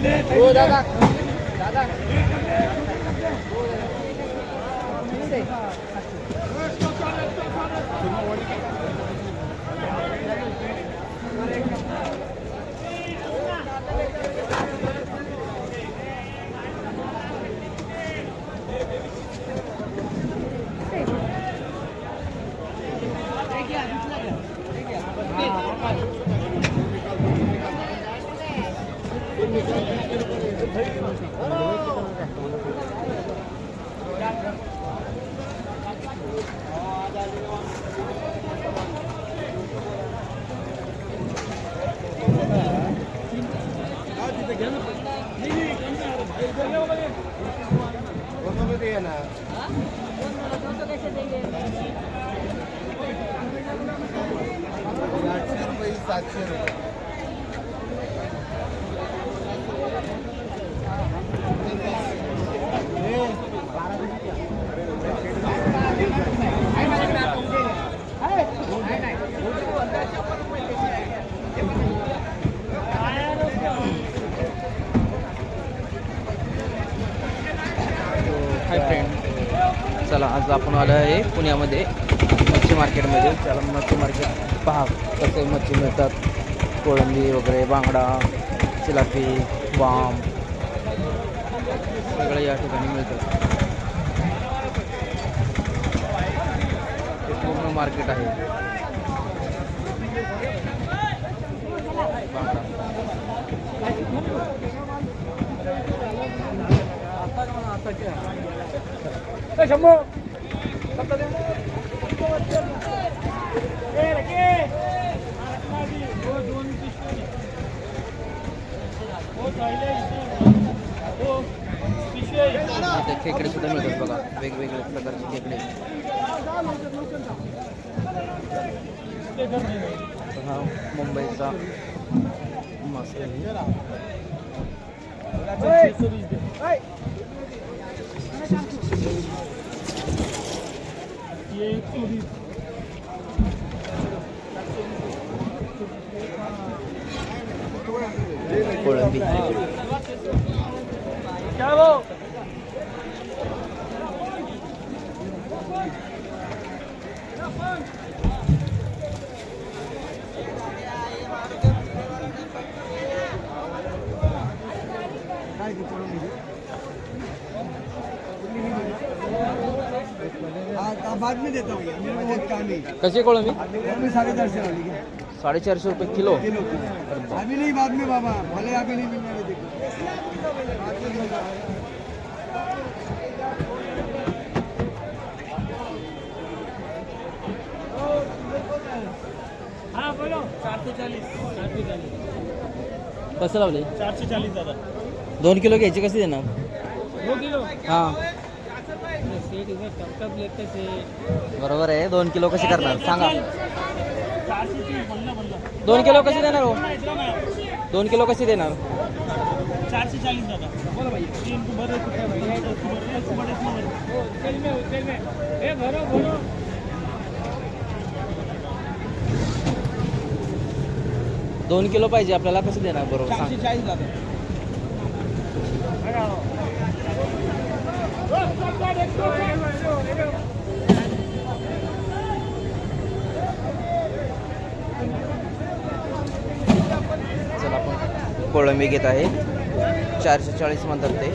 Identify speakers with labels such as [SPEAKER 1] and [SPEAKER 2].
[SPEAKER 1] हो दादा. दादा. हो, आठशे रुपये सातशे रुपये.
[SPEAKER 2] चला आज आपण आलो आहे पुण्यामध्ये मच्छी मार्केटमध्ये. चला मच्छी मार्केट पहा कसे मच्छी मिळतात. कोळंबी वगैरे बांगडा चिलापी बाम सगळं या ठिकाणी मिळतात हे पूर्ण मार्केट आहे. बांगडा. इथे खेकडे सुद्धा मिळतात बघा वेगवेगळ्या प्रकारचे खेकडे हा मुंबईचा मासा कोळंबी कैसे कौन
[SPEAKER 1] अभी साढ़े चार
[SPEAKER 2] सौ रुपए किलो?
[SPEAKER 1] अभी नहीं बाद में बाबा भले अभी नाही
[SPEAKER 3] मिळणार
[SPEAKER 2] कसं लावले?
[SPEAKER 3] चारशे चाळीस दादा।
[SPEAKER 2] दोन किलो घ्यायची कशी देणार? हाँ। बरबर है दोन किलो कसे करना सांगा. दोन किलो कसे
[SPEAKER 3] देना वो
[SPEAKER 2] दोन किलो
[SPEAKER 3] कसे देना
[SPEAKER 2] दोन किलो पाहिजे, आपल्याला कसं देणार? बरोबर, सांग. कोळंबी घेत आहे. चारशे चाळीस म्हणतात ते.